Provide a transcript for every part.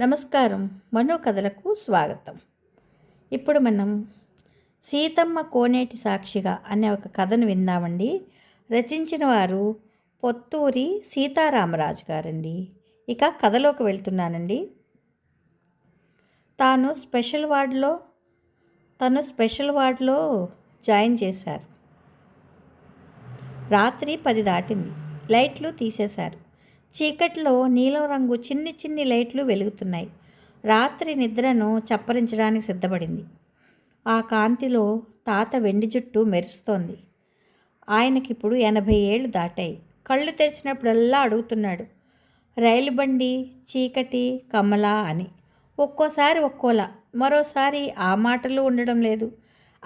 నమస్కారం. మనో కథలకు స్వాగతం. ఇప్పుడు మనం సీతమ్మ కోనేటి సాక్షిగా అనే ఒక కథను విందామండి. రచించిన వారు పొత్తూరి సీతారామరాజు గారండి. ఇక కథలోకి వెళ్తున్నానండి. తాను స్పెషల్ వార్డులో తను స్పెషల్ వార్డులో జాయిన్ చేశారు. రాత్రి పది దాటింది. లైట్లు తీసేశారు. చీకట్లో నీలం రంగు చిన్ని చిన్ని లైట్లు వెలుగుతున్నాయి. రాత్రి నిద్రను చప్పరించడానికి సిద్ధపడింది. ఆ కాంతిలో తాత వెండి జుట్టు మెరుస్తోంది. ఆయనకిప్పుడు ఎనభై ఏళ్ళు దాటాయి. కళ్ళు తెరిచినప్పుడల్లా అడుగుతున్నాడు. రైలు బండి చీకటి కమల అని. ఒక్కోసారి ఒక్కోలా. మరోసారి ఆ మాటలు ఉండడం లేదు.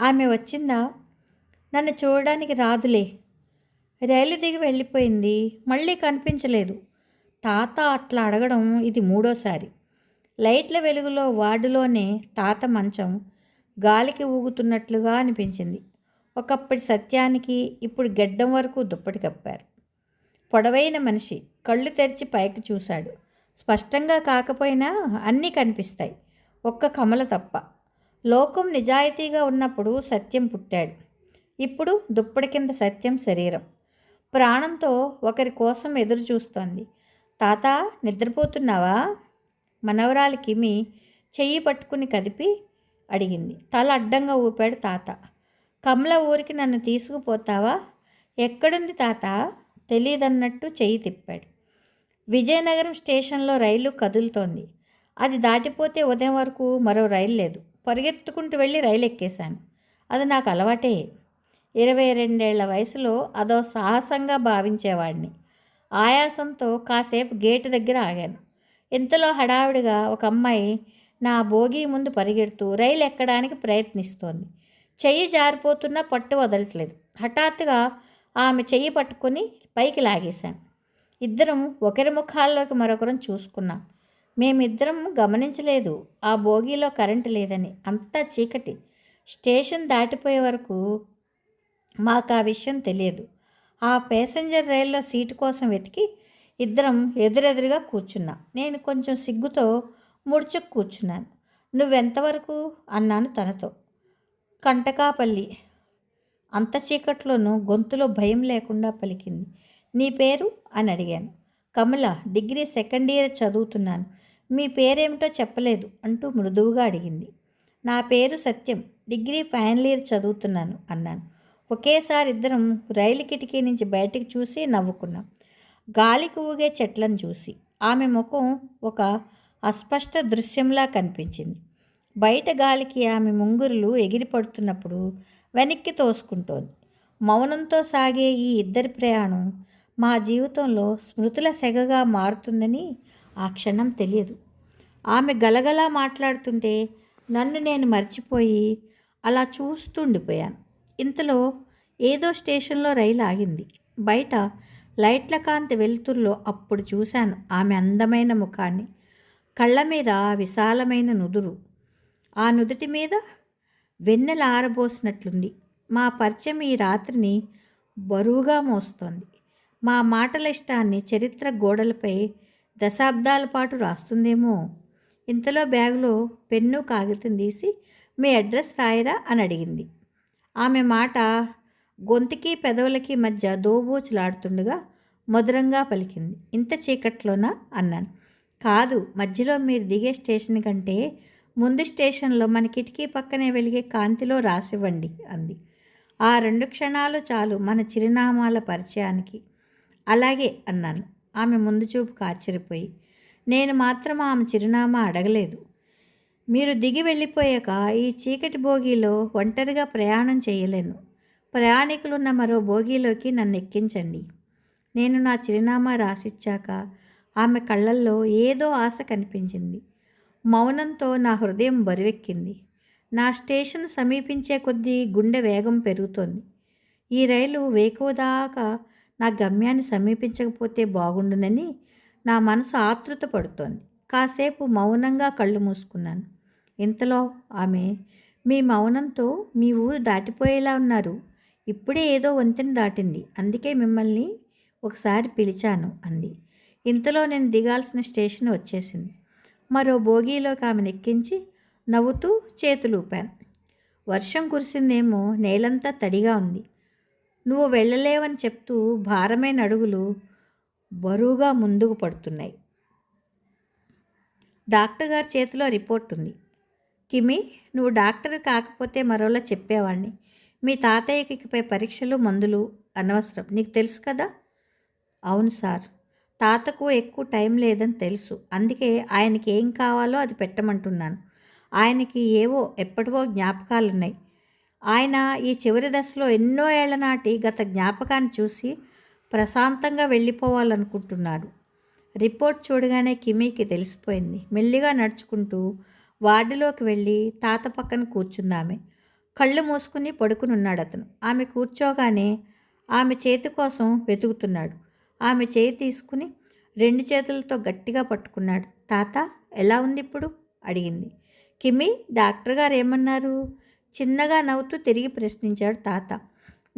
ఆమె వచ్చిందా? నన్ను చూడడానికి రాదులే. రైలు దిగి వెళ్ళిపోయింది. మళ్ళీ కనిపించలేదు. తాత అట్లా అడగడం ఇది మూడోసారి. లైట్ల వెలుగులో వార్డులోనే తాత మంచం గాలికి ఊగుతున్నట్లుగా అనిపించింది. ఒకప్పటి సత్యానికి ఇప్పుడు గెడ్డం వరకు దుప్పటి కప్పారు. పొడవైన మనిషి కళ్ళు తెరిచి పైకి చూశాడు. స్పష్టంగా కాకపోయినా అన్నీ కనిపిస్తాయి. ఒక్క కమల తప్ప. లోకం నిజాయితీగా ఉన్నప్పుడు సత్యం పుట్టాడు. ఇప్పుడు దుప్పటి కింద సత్యం శరీరం. ప్రాణంతో ఒకరి కోసం ఎదురు చూస్తోంది. తాత నిద్రపోతున్నావా? మనవరాలి కిమి చెయ్యి పట్టుకుని కదిపి అడిగింది. తల అడ్డంగా ఊపాడు తాత. కమల ఊరికి నన్ను తీసుకుపోతావా? ఎక్కడుంది తాత? తెలియదన్నట్టు చెయ్యి తిప్పాడు. విజయనగరం స్టేషన్లో రైలు కదులుతోంది. అది దాటిపోతే ఉదయం వరకు మరో రైలు లేదు. పరిగెత్తుకుంటూ వెళ్ళి రైలు ఎక్కేశాను. అది నాకు అలవాటే. ఇరవై రెండేళ్ళ వయసులో అదో సాహసంగా భావించేవాడిని ఆయాసంతో కాసేపు గేటు దగ్గర ఆగాను. ఇంతలో హడావిడిగా ఒక అమ్మాయి నా భోగి ముందు పరిగెడుతూ రైలు ఎక్కడానికి ప్రయత్నిస్తోంది. చెయ్యి జారిపోతున్నా పట్టు వదలట్లేదు. హఠాత్తుగా ఆమె చెయ్యి పట్టుకొని పైకి లాగేశాను. ఇద్దరం ఒకరి ముఖాల్లోకి మరొకరం చూసుకున్నాం. మేమిద్దరం గమనించలేదు ఆ బోగీలో కరెంటు లేదని. అంతా చీకటి. స్టేషన్ దాటిపోయే వరకు మాకు ఆ విషయం తెలియదు. ఆ ప్యాసింజర్ రైల్లో సీటు కోసం వెతికి ఇద్దరం ఎదురెదురుగా కూర్చున్నాం. నేను కొంచెం సిగ్గుతో ముడుచుకు కూర్చున్నాను. నువ్వెంతవరకు? అన్నాను తనతో. కంటకాపల్లి. అంత చీకట్లోనూ గొంతులో భయం లేకుండా పలికింది. నీ పేరు? అని అడిగాను. కమల డిగ్రీ సెకండ్ ఇయర్ చదువుతున్నాను. మీ పేరేమిటో చెప్పలేదు అంటూ మృదువుగా అడిగింది. నా పేరు సత్యం. డిగ్రీ ఫైనల్ ఇయర్ చదువుతున్నాను అన్నాను. ఒకేసారి ఇద్దరం రైలు కిటికీ నుంచి బయటకు చూసి నవ్వుకున్నాం. గాలికి ఊగే చెట్లను చూసి. ఆమె ముఖం ఒక అస్పష్ట దృశ్యంలా కనిపించింది. బయట గాలికి ఆమె ముంగురులు ఎగిరిపడుతున్నప్పుడు వెనక్కి తోసుకుంటోంది. మౌనంతో సాగే ఈ ఇద్దరి ప్రయాణం మా జీవితంలో స్మృతుల సెగగా మారుతుందని ఆ క్షణం తెలియదు. ఆమె గలగలా మాట్లాడుతుంటే నన్ను నేను మర్చిపోయి అలా చూస్తుండిపోయాను. ఇంతలో ఏదో స్టేషన్లో రైలు ఆగింది. బయట లైట్ల కాంతి వెలుతురులో అప్పుడు చూశాను ఆమె అందమైన ముఖాన్ని. కళ్ళ మీద విశాలమైన నుదురు. ఆ నుదుటి మీద వెన్నెల ఆరబోసినట్లుంది. మా పరిచయం ఈ రాత్రిని బరువుగా మోస్తోంది. మా మాటల ఇష్టాన్ని చరిత్ర గోడలపై దశాబ్దాల పాటు రాస్తుందేమో. ఇంతలో బ్యాగులో పెన్ను కాగితం తీసి మీ అడ్రస్ రాయరా అని అడిగింది. ఆమె మాట గొంతుకి పెదవులకి మధ్య దోబూచులాడుతుండగా మధురంగా పలికింది. ఇంత చీకట్లోనా? అన్నాను. కాదు మధ్యలో మీరు దిగే స్టేషన్ కంటే ముందు స్టేషన్లో మన కిటికీ పక్కనే వెలిగే కాంతిలో రాసివ్వండి అంది. ఆ రెండు క్షణాలు చాలు మన చిరునామాల పరిచయానికి. అలాగే అన్నాను. ఆమె ముందు చూపుకు ఆశ్చర్యపోయి. నేను మాత్రం ఆమె చిరునామా అడగలేదు. మీరు దిగి వెళ్ళిపోయాక ఈ చీకటి భోగిలో ఒంటరిగా ప్రయాణం చేయలేను. ప్రయాణికులున్న మరో భోగిలోకి నన్ను ఎక్కించండి. నేను నా చిరునామా రాసిచ్చాక ఆమె కళ్ళల్లో ఏదో ఆశ కనిపించింది. మౌనంతో నా హృదయం బరువెక్కింది. నా స్టేషన్ సమీపించే కొద్దీ గుండె వేగం పెరుగుతోంది. ఈ రైలు వేకువదాకా నా గమ్యాన్ని సమీపించకపోతే బాగుండునని నా మనసు ఆతృత పడుతోంది. కాసేపు మౌనంగా కళ్ళు మూసుకున్నాను. ఇంతలో ఆమె మీ మౌనంతో మీ ఊరు దాటిపోయేలా ఉన్నారు. ఇప్పుడే ఏదో వంతెన దాటింది. అందుకే మిమ్మల్ని ఒకసారి పిలిచాను అంది. ఇంతలో నేను దిగాల్సిన స్టేషన్ వచ్చేసింది. మరో బోగీలోకి ఆమెను ఎక్కించి నవ్వుతూ చేతులూపాను వర్షం కురిసిందేమో నేలంతా తడిగా ఉంది. నువ్వు వెళ్ళలేవని చెప్తూ భారమైన అడుగులు బరువుగా ముందుకు పడుతున్నాయి. డాక్టర్ గారి చేతిలో రిపోర్ట్ ఉంది. కిమి నువ్వు డాక్టర్ కాకపోతే మరోలా చెప్పేవాడిని మీ తాతయ్యకి ఇకపై పరీక్షలు మందులు అనవసరం. నీకు తెలుసు కదా? అవును సార్. తాతకు ఎక్కువ టైం లేదని తెలుసు. అందుకే ఆయనకి ఏం కావాలో అది పెట్టమంటున్నాను. ఆయనకి ఏవో ఎప్పటివో జ్ఞాపకాలు ఉన్నాయి ఆయన ఈ చివరి దశలో ఎన్నో ఏళ్ళ నాటి గత జ్ఞాపకాన్ని చూసి ప్రశాంతంగా వెళ్ళిపోవాలనుకుంటున్నాడు. రిపోర్ట్ చూడగానే కిమీకి తెలిసిపోయింది. మెల్లిగా నడుచుకుంటూ వార్డులోకి వెళ్ళి తాత పక్కన కూర్చుందామె. కళ్ళు మూసుకుని పడుకునున్నాడు అతను. ఆమె కూర్చోగానే ఆమె చేతి కోసం వెతుకుతున్నాడు. ఆమె చేయి తీసుకుని రెండు చేతులతో గట్టిగా పట్టుకున్నాడు. తాత ఎలా ఉంది ఇప్పుడు అడిగింది. కిమి డాక్టర్ గారు ఏమన్నారు? చిన్నగా నవ్వుతూ తిరిగి ప్రశ్నించాడు తాత.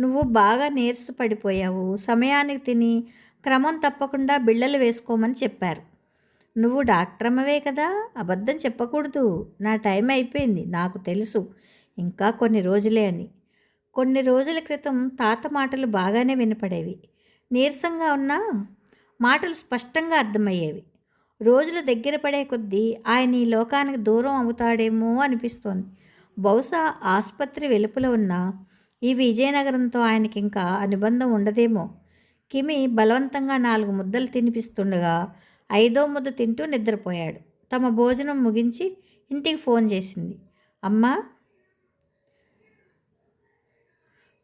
నువ్వు బాగా నీరసపడిపోయావు. సమయానికి తిని క్రమం తప్పకుండా బిళ్ళలు వేసుకోమని చెప్పారు. నువ్వు డాక్టర్ అమ్మవే కదా అబద్ధం చెప్పకూడదు నా టైం అయిపోయింది నాకు తెలుసు ఇంకా కొన్ని రోజులే అని. కొన్ని రోజుల క్రితం తాత మాటలు బాగానే వినపడేవి. నీరసంగా ఉన్నా మాటలు స్పష్టంగా అర్థమయ్యేవి. రోజులు దగ్గర పడే కొద్దీ ఆయన ఈ లోకానికి దూరం అవుతాడేమో అనిపిస్తోంది. బహుశా ఆసుపత్రి వెలుపల ఉన్న ఈ విజయనగరంతో ఆయనకి ఇంకా అనుబంధం ఉండదేమో. కిమి బలవంతంగా నాలుగు ముద్దలు తినిపిస్తుండగా ఐదో ముద్ద తింటూ నిద్రపోయాడు. తమ భోజనం ముగించి ఇంటికి ఫోన్ చేసింది. అమ్మా!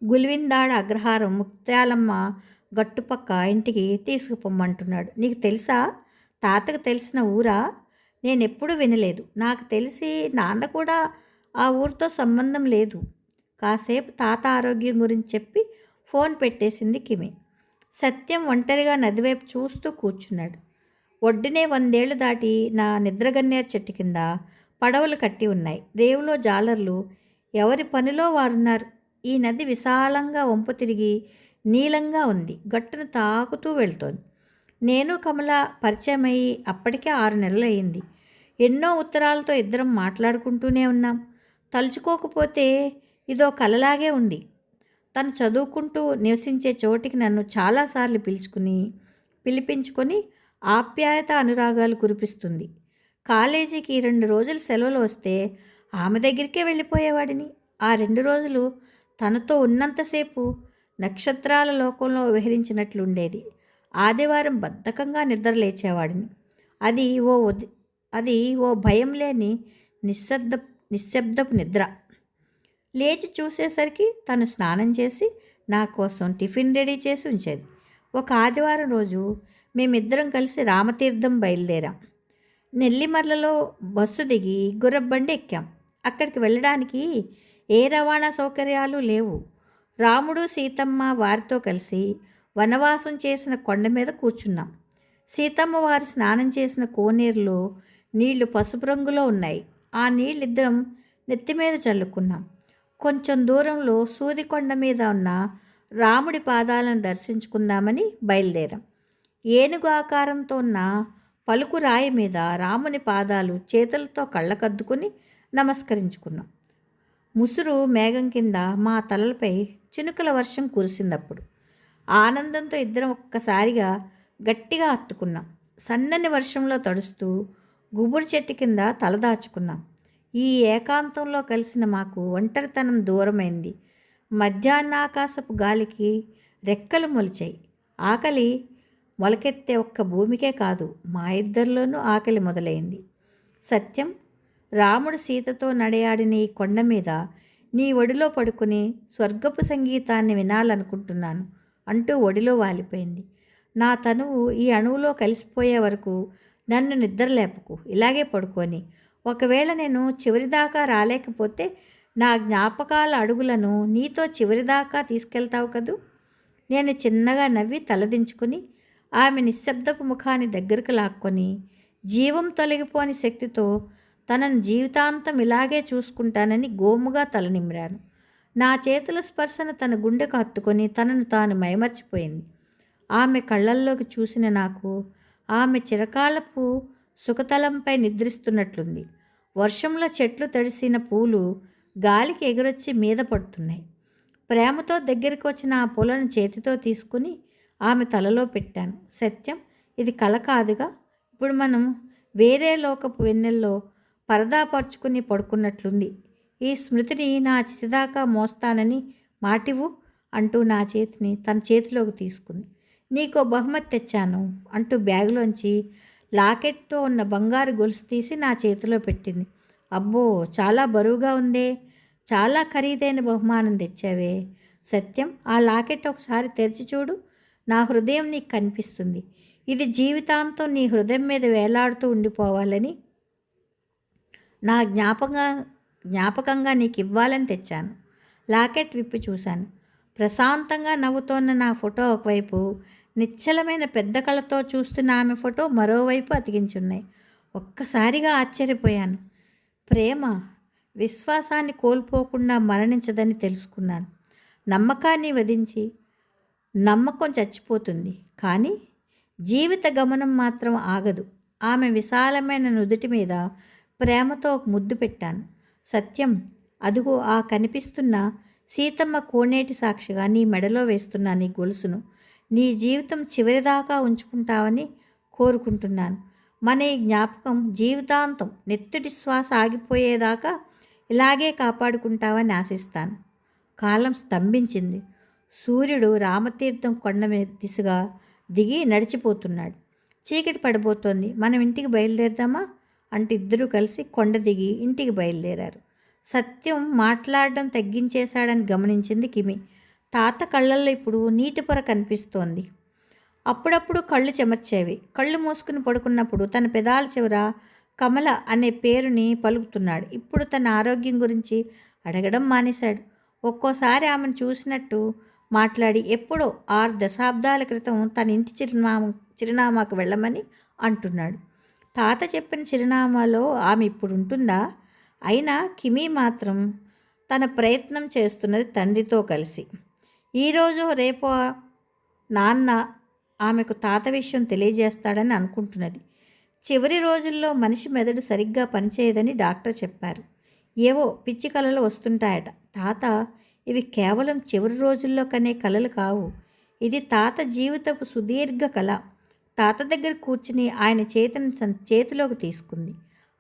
గుల్విందాడ అగ్రహారం ముత్యాలమ్మ గట్టుపక్క ఇంటికి తీసుకుపోమ్మంటున్నాడు నీకు తెలుసా? తాతకు తెలిసిన ఊరా? నేను ఎప్పుడూ వినలేదు. నాకు తెలిసి నాన్న కూడా ఆ ఊరితో సంబంధం లేదు. కాసేపు తాత ఆరోగ్యం గురించి చెప్పి ఫోన్ పెట్టేసింది కిమి. సత్యం ఒంటరిగా నదివైపు చూస్తూ కూర్చున్నాడు. ఒడ్డునే వందేళ్ళు దాటి నా నిద్రగన్నేరు చెట్టు కింద పడవలు కట్టి ఉన్నాయి. రేవులో జాలర్లు ఎవరి పనిలో వారున్నారు? ఈ నది విశాలంగా వంపు తిరిగి నీలంగా ఉంది. గట్టును తాకుతూ వెళ్తోంది. నేను కమల పరిచయమయ్యి అప్పటికే ఆరు నెలలు అయింది ఎన్నో ఉత్తరాలతో ఇద్దరం మాట్లాడుకుంటూనే ఉన్నాం. తలుచుకోకపోతే ఇదో కలలాగే ఉంది. తను చదువుకుంటూ నివసించే చోటికి నన్ను చాలాసార్లు పిలుచుకుని పిలిపించుకొని ఆప్యాయత అనురాగాలు కురిపిస్తుంది. కాలేజీకి రెండు రోజులు సెలవులు వస్తే ఆమె దగ్గరికే వెళ్ళిపోయేవాడిని. ఆ రెండు రోజులు తనతో ఉన్నంతసేపు నక్షత్రాల లోకంలో విహరించినట్లుండేది. ఆదివారం బద్ధకంగా నిద్ర లేచేవాడిని. అది ఓ అది ఓ భయం లేని నిశ్శబ్ద నిశ్శబ్దపు నిద్ర. లేచి చూసేసరికి తను స్నానం చేసి నా కోసం టిఫిన్ రెడీ చేసి ఉంచేది. ఒక ఆదివారం రోజు మేమిద్దరం కలిసి రామతీర్థం బయలుదేరాం. నెల్లిమర్లలో బస్సు దిగి గుర్రబండి ఎక్కాం. అక్కడికి వెళ్ళడానికి ఏ రవాణా సౌకర్యాలు లేవు. రాముడు సీతమ్మ వారితో కలిసి వనవాసం చేసిన కొండ మీద కూర్చున్నాం. సీతమ్మ వారు స్నానం చేసిన కోనేరులో నీళ్ళు పసుపు రంగులో ఉన్నాయి. ఆ నీళ్ళిద్దరం నెత్తి మీద చల్లుకున్నాం. కొంచెం దూరంలో సూదికొండ మీద ఉన్న రాముడి పాదాలను దర్శించుకుందామని బయలుదేరాం. ఏనుగు ఆకారంతో ఉన్న పలుకు రాయి మీద రాముని పాదాలు చేతులతో కళ్ళకద్దుకుని నమస్కరించుకున్నాం. ముసురు మేఘం కింద మా తలలపై చినుకుల వర్షం కురిసిందప్పుడు. ఆనందంతో ఇద్దరం ఒక్కసారిగా గట్టిగా అత్తుకున్నాం. సన్నని వర్షంలో తడుస్తూ గుబురు చెట్టు కింద తలదాచుకున్నాం ఈ ఏకాంతంలో కలిసిన మాకు ఒంటరితనం దూరమైంది. మధ్యాహ్నాకాశపు గాలికి రెక్కలు మొలిచాయి. ఆకలి మొలకెత్తే ఒక్క భూమికే కాదు మా ఇద్దరిలోనూ ఆకలి మొదలైంది. సత్యం రాముడు సీతతో నడయాడిన ఈ కొండ మీద నీ ఒడిలో పడుకుని స్వర్గపు సంగీతాన్ని వినాలనుకుంటున్నాను అంటూ ఒడిలో వాలిపోయింది. నా తనువు ఈ అణువులో కలిసిపోయే వరకు నన్ను నిద్రలేపకు ఇలాగే పడుకొని. ఒకవేళ నేను చివరిదాకా రాలేకపోతే నా జ్ఞాపకాల అడుగులను నీతో చివరిదాకా తీసుకెళ్తావు కదూ? నేను చిన్నగా నవ్వి తలదించుకుని ఆమె నిశ్శబ్దపు ముఖాన్ని దగ్గరకు లాక్కొని జీవం తొలగిపోని శక్తితో తనను జీవితాంతం ఇలాగే చూసుకుంటానని గోముగా తలనిమ్రాను నా చేతుల స్పర్శను తన గుండెకు హత్తుకొని తనను తాను మైమర్చిపోయింది. ఆమె కళ్ళల్లోకి చూసిన నాకు ఆమె చిరకాలపు సుఖతలంపై నిద్రిస్తున్నట్లుంది. వర్షంలో చెట్లు తడిసిన పూలు గాలికి ఎగురొచ్చి మీద పడుతున్నాయి. ప్రేమతో దగ్గరికి వచ్చిన ఆ పూలను చేతితో తీసుకుని ఆమె తలలో పెట్టాను. సత్యం ఇది కల కాదుగా. ఇప్పుడు మనం వేరే లోకపు వెన్నెల్లో పరదాపరుచుకుని పడుకున్నట్లుంది. ఈ స్మృతిని నా చితిదాకా మోస్తానని మాటివు అంటూ నా చేతిని తన చేతిలోకి తీసుకుంది. నీకో బహుమతి తెచ్చాను అంటూ బ్యాగులోంచి లాకెట్తో ఉన్న బంగారు గొలుసు తీసి నా చేతిలో పెట్టింది. అబ్బో చాలా బరువుగా ఉందే. చాలా ఖరీదైన బహుమానం తెచ్చావే. సత్యం ఆ లాకెట్ ఒకసారి తెరిచి చూడు. నా హృదయం నీకు కనిపిస్తుంది. ఇది జీవితాంతం నీ హృదయం మీద వేలాడుతూ ఉండిపోవాలని నా జ్ఞాపకంగా జ్ఞాపకంగా నీకు ఇవ్వాలని తెచ్చాను. లాకెట్ విప్పి చూశాను. ప్రశాంతంగా నవ్వుతోన్న నా ఫోటో ఒకవైపు నిశ్చలమైన పెద్ద కళ్ళతో చూస్తున్న ఆమె ఫోటో మరోవైపు అతికించున్నాయి. ఒక్కసారిగా ఆశ్చర్యపోయాను. ప్రేమ విశ్వాసాన్ని కోల్పోకుండా మరణించదని తెలుసుకున్నాను. నమ్మకాన్ని వధించి నమ్మకం చచ్చిపోతుంది. కానీ జీవిత గమనం మాత్రం ఆగదు. ఆమె విశాలమైన నుదుటి మీద ప్రేమతో ఒక ముద్దు పెట్టాను. సత్యం అదుగో ఆ కనిపిస్తున్న సీతమ్మ కోనేటి సాక్షిగా నీ మెడలో వేస్తున్న నీ గొలుసును నీ జీవితం చివరిదాకా ఉంచుకుంటావని కోరుకుంటున్నాను. మన ఈ జ్ఞాపకం జీవితాంతం నెత్తుడి శ్వాస ఆగిపోయేదాకా ఇలాగే కాపాడుకుంటావని ఆశిస్తాను. కాలం స్తంభించింది. సూర్యుడు రామతీర్థం కొండ మీద దిశగా దిగి నడిచిపోతున్నాడు. చీకటి పడిపోతోంది. మనం ఇంటికి బయలుదేరదామా? అంటే ఇద్దరూ కలిసి కొండ దిగి ఇంటికి బయలుదేరారు. సత్యం మాట్లాడడం తగ్గించేశాడని గమనించింది కిమి. తాత కళ్ళల్లో ఇప్పుడు నీటి పొర కనిపిస్తోంది. అప్పుడప్పుడు కళ్ళు చెమర్చేవి. కళ్ళు మూసుకుని పడుకున్నప్పుడు తన పెదాల చివర కమల అనే పేరుని పలుకుతున్నాడు. ఇప్పుడు తన ఆరోగ్యం గురించి అడగడం మానేశాడు. ఒక్కోసారి ఆమెను చూసినట్టు మాట్లాడి ఎప్పుడో ఆరు దశాబ్దాల క్రితం తన ఇంటి చిరునామా చిరునామాకు వెళ్ళమని అంటున్నాడు. తాత చెప్పిన చిరునామాలో ఆమె ఇప్పుడు ఉంటుందా? అయినా కిమీ మాత్రం తన ప్రయత్నం చేస్తున్నది తండ్రితో కలిసి. ఈరోజు రేపు నాన్న ఆమెకు తాత విషయం తెలియజేస్తాడని అనుకుంటున్నది. చివరి రోజుల్లో మనిషి మెదడు సరిగ్గా పనిచేయదని డాక్టర్ చెప్పారు. ఏవో పిచ్చి కలలు వస్తుంటాయట. తాత ఇవి కేవలం చివరి రోజుల్లో కనే కళలు కావు. ఇది తాత జీవితపు సుదీర్ఘ కళ. తాత దగ్గర కూర్చుని ఆయన చేతిని చేతిలోకి తీసుకుంది.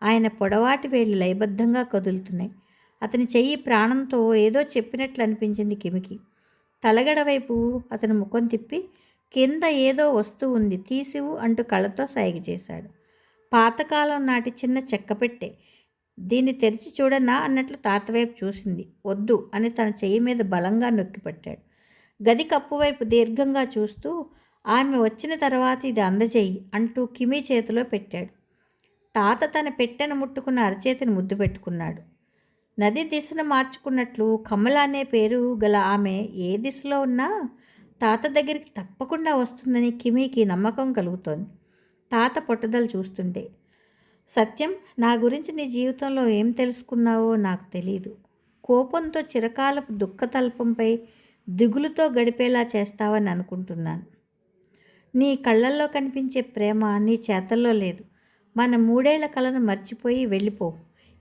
ఆయన పొడవాటి వేళ్ళు లయబద్ధంగా కదులుతున్నాయి. అతని చెయ్యి ప్రాణంతో ఏదో చెప్పినట్లు అనిపించింది కిమికి. తలగడ వైపు అతను ముఖం తిప్పి కింద ఏదో వస్తువు ఉంది తీసివు అంటూ కళ్ళతో సైగ చేశాడు. పాతకాలం నాటి చిన్న చెక్కపెట్టె దీన్ని తెరిచి చూడనా అన్నట్లు తాతవైపు చూసింది. వద్దు అని తన చెయ్యి మీద బలంగా నొక్కిపట్టాడు గది కప్పు వైపు దీర్ఘంగా చూస్తూ ఆమె వచ్చిన తర్వాత ఇది అందజేయి అంటూ కిమీ చేతిలో పెట్టాడు. తాత తన పెట్టెను ముట్టుకున్న అరచేతిని ముద్దు పెట్టుకున్నాడు. నది దిశను మార్చుకున్నట్లు కమల అనే పేరు గల ఆమె ఏ దిశలో ఉన్నా తాత దగ్గరికి తప్పకుండా వస్తుందని కిమీకి నమ్మకం కలుగుతోంది. తాత పట్టుదల చూస్తుంటే సత్యం నా గురించి నీ జీవితంలో ఏం తెలుసుకున్నావో నాకు తెలియదు కోపంతో చిరకాలపు దుఃఖతల్పంపై దిగులుతో గడిపేలా చేస్తావని అనుకుంటున్నాను. నీ కళ్ళల్లో కనిపించే ప్రేమ నీ చేతల్లో లేదు. మన మూడేళ్ళ కలను మర్చిపోయి వెళ్ళిపో.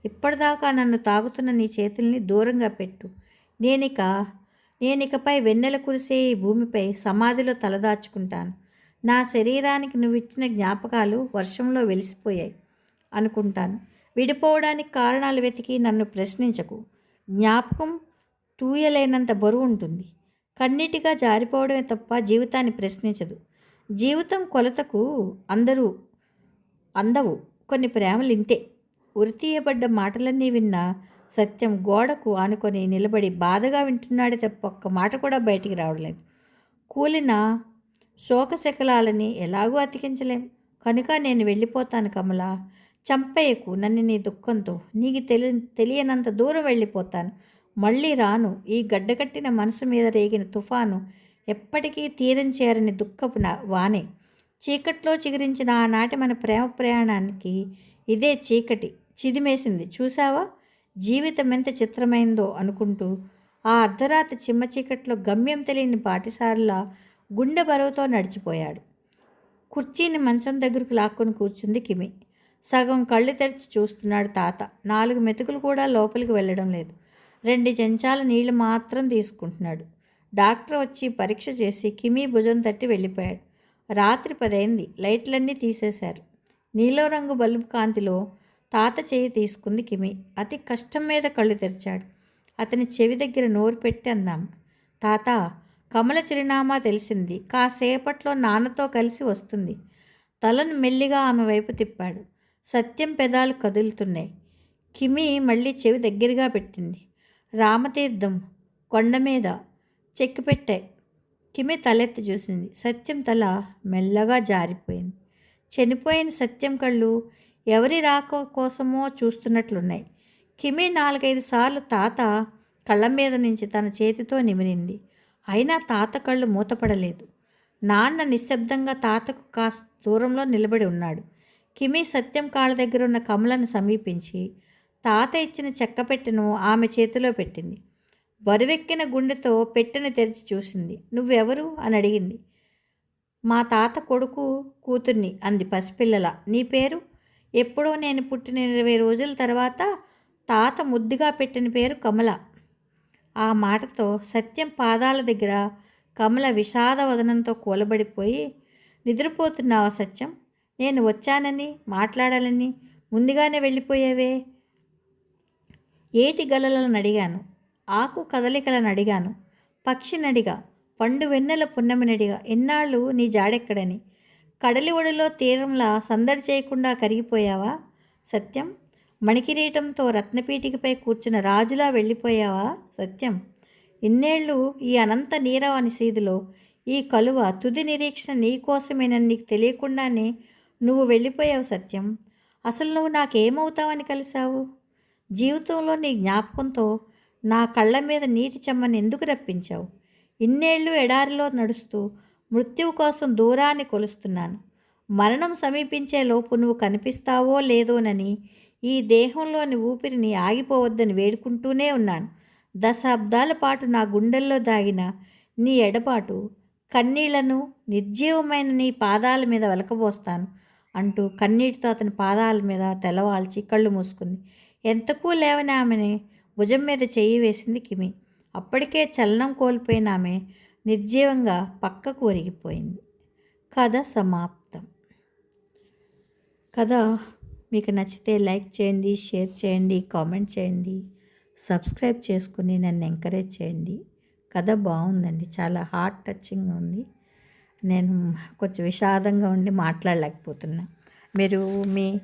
ఇప్పటిదాకా నన్ను తాగుతున్న నీ చేతుల్ని దూరంగా పెట్టు. నేనిక నేనికపై వెన్నెల కురిసే ఈ భూమిపై సమాధిలో తలదాచుకుంటాను. నా శరీరానికి నువ్వు ఇచ్చిన జ్ఞాపకాలు వర్షంలో వెలిసిపోయాయి. అనుకుంటాను. విడిపోవడానికి కారణాలు వెతికి నన్ను ప్రశ్నించకు. జ్ఞాపకం తూయలేనంత బరువు ఉంటుంది. కన్నిటిగా జారిపోవడమే తప్ప జీవితాన్ని ప్రశ్నించదు. జీవితం కొలతకు అందరూ అందవు. కొన్ని ప్రేమలు ఇంతే. ఉరితీయబడ్డ మాటలన్నీ విన్న సత్యం గోడకు ఆనుకొని నిలబడి బాధగా వింటున్నాడే తప్ప ఒక్క మాట కూడా బయటికి రావడలేదు కూలిన శోకశకలాలని ఎలాగూ అతికించలేం. కనుక నేను వెళ్ళిపోతాను కమల. చంపేయకు నన్ను నీ దుఃఖంతో. నీకు తెలి తెలియనంత దూరం వెళ్ళిపోతాను. మళ్ళీ రాను. ఈ గడ్డకట్టిన మనసు మీద రేగిన తుఫాను ఎప్పటికీ తీరం చేరని దుఃఖపు నా వానే. చీకట్లో చిగురించిన ఆనాటి మన ప్రేమ ప్రయాణానికి ఇదే చీకటి. చిదిమేసింది. చూసావా జీవితం ఎంత చిత్రమైందో అనుకుంటూ ఆ అర్ధరాత్రి చిమ్మ చీకట్లో గమ్యం తెలియని పాటిసారిలా గుండె బరువుతో నడిచిపోయాడు. కుర్చీని మంచం దగ్గరకు లాక్కొని కూర్చుంది కిమి. సగం కళ్ళు తెరిచి చూస్తున్నాడు తాత. నాలుగు మెతుకులు కూడా లోపలికి వెళ్ళడం లేదు. రెండు చెంచాల నీళ్ళు మాత్రం తీసుకుంటున్నాడు. డాక్టర్ వచ్చి పరీక్ష చేసి కిమి భుజం తట్టి వెళ్ళిపోయాడు. రాత్రి పదైంది. లైట్లన్నీ తీసేశారు. నీలం రంగు బల్బు కాంతిలో తాత చేయి తీసుకుంది కిమి. అతి కష్టం మీద కళ్ళు తెరిచాడు. అతని చెవి దగ్గర నోరు పెట్టి అందాం. తాత కమల చిరునామా తెలిసింది. కాసేపట్లో నాన్నతో కలిసి వస్తుంది. తలను మెల్లిగా ఆమె వైపు తిప్పాడు. సత్యం పెదాలు కదులుతున్నాయి. కిమి మళ్ళీ చెవి దగ్గరగా పెట్టింది. రామతీర్థం కొండ మీద చెక్కి పెట్టాయి. కిమి తలెత్తి చూసింది. సత్యం తల మెల్లగా జారిపోయింది. చనిపోయిన సత్యం కళ్ళు ఎవరి రాక కోసమో చూస్తున్నట్లున్నాయి. కిమి నాలుగైదు సార్లు తాత కళ్ళ మీద నుంచి తన చేతితో నిమిరింది. అయినా తాత కళ్ళు మూతపడలేదు. నాన్న నిశ్శబ్దంగా తాతకు కాస్త దూరంలో నిలబడి ఉన్నాడు. కిమి సత్యం కాళ్ళ దగ్గర ఉన్న కమలను సమీపించి తాత ఇచ్చిన చెక్క పెట్టెను ఆమె చేతిలో పెట్టింది. బరువెక్కిన గుండెతో పెట్టెను తెరిచి చూసింది. నువ్వెవరు? అని అడిగింది. మా తాత కొడుకు కూతుర్ని అంది పసిపిల్లల. నీ పేరు? ఎప్పుడో నేను పుట్టిన ఇరవై రోజుల తర్వాత తాత ముద్దుగా పెట్టిన పేరు కమల. ఆ మాటతో సత్యం పాదాల దగ్గర కమల విషాద వదనంతో కూలబడిపోయి నిద్రపోతున్నావా సత్యం? నేను వచ్చానని మాట్లాడాలని ముందుగానే వెళ్ళిపోయావే? ఏటి గలలను అడిగాను. ఆకు కదలికలను అడిగాను. పక్షిని పండు వెన్నెల పున్నమినడిగా ఎన్నాళ్ళు నీ జాడెక్కడని. కడలి ఒడిలో తీరంలా సందడి చేయకుండా కరిగిపోయావా? సత్యం. మణికిరీటంతో రత్నపీఠికపై కూర్చున్న రాజులా వెళ్ళిపోయావా? సత్యం. ఇన్నేళ్ళు ఈ అనంత నీరవాని సీదులో ఈ కలువ తుది నిరీక్షణ నీకోసమేనని నీకు తెలియకుండానే నువ్వు వెళ్ళిపోయావు సత్యం. అసలు నువ్వు నాకేమవుతావని కలిసావు జీవితంలో నీ జ్ఞాపకంతో నా కళ్ళ మీద నీటి చెమ్మని ఎందుకు రప్పించావు? ఇన్నేళ్ళు ఎడారిలో నడుస్తూ మృత్యువు కోసం దూరాన్ని కొలుస్తున్నాను. మరణం సమీపించే లోపు నువ్వు కనిపిస్తావో లేదోనని ఈ దేహంలోని ఊపిరిని ఆగిపోవద్దని వేడుకుంటూనే ఉన్నాను. దశాబ్దాల పాటు నా గుండెల్లో దాగిన నీ ఎడపాటు కన్నీళ్ళను నిర్జీవమైన నీ పాదాల మీద వెలకబోస్తాను. అంటూ కన్నీటితో అతని పాదాల మీద తెలవాల్చి కళ్ళు మూసుకుంది. ఎంతకూ లేవని ఆమెని భుజం మీద చెయ్యి వేసింది కిమి. అప్పటికే చలనం కోల్పోయిన ఆమె నిర్జీవంగా పక్కకు ఒరిగిపోయింది. కథ సమాప్తం. కథ మీకు నచ్చితే లైక్ చేయండి షేర్ చేయండి కామెంట్ చేయండి సబ్స్క్రైబ్ చేసుకుని నన్ను ఎంకరేజ్ చేయండి. కథ బాగుందండి చాలా హార్ట్ టచింగ్ ఉంది. నేను కొంచెం విషాదంగా ఉండి మాట్లాడలేకపోతున్నా. మీరు మీ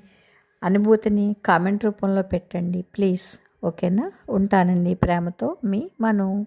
అనుభూతిని కామెంట్ రూపంలో పెట్టండి ప్లీజ్. ఓకేనా? ఉంటానండి ప్రేమతో మీ మను.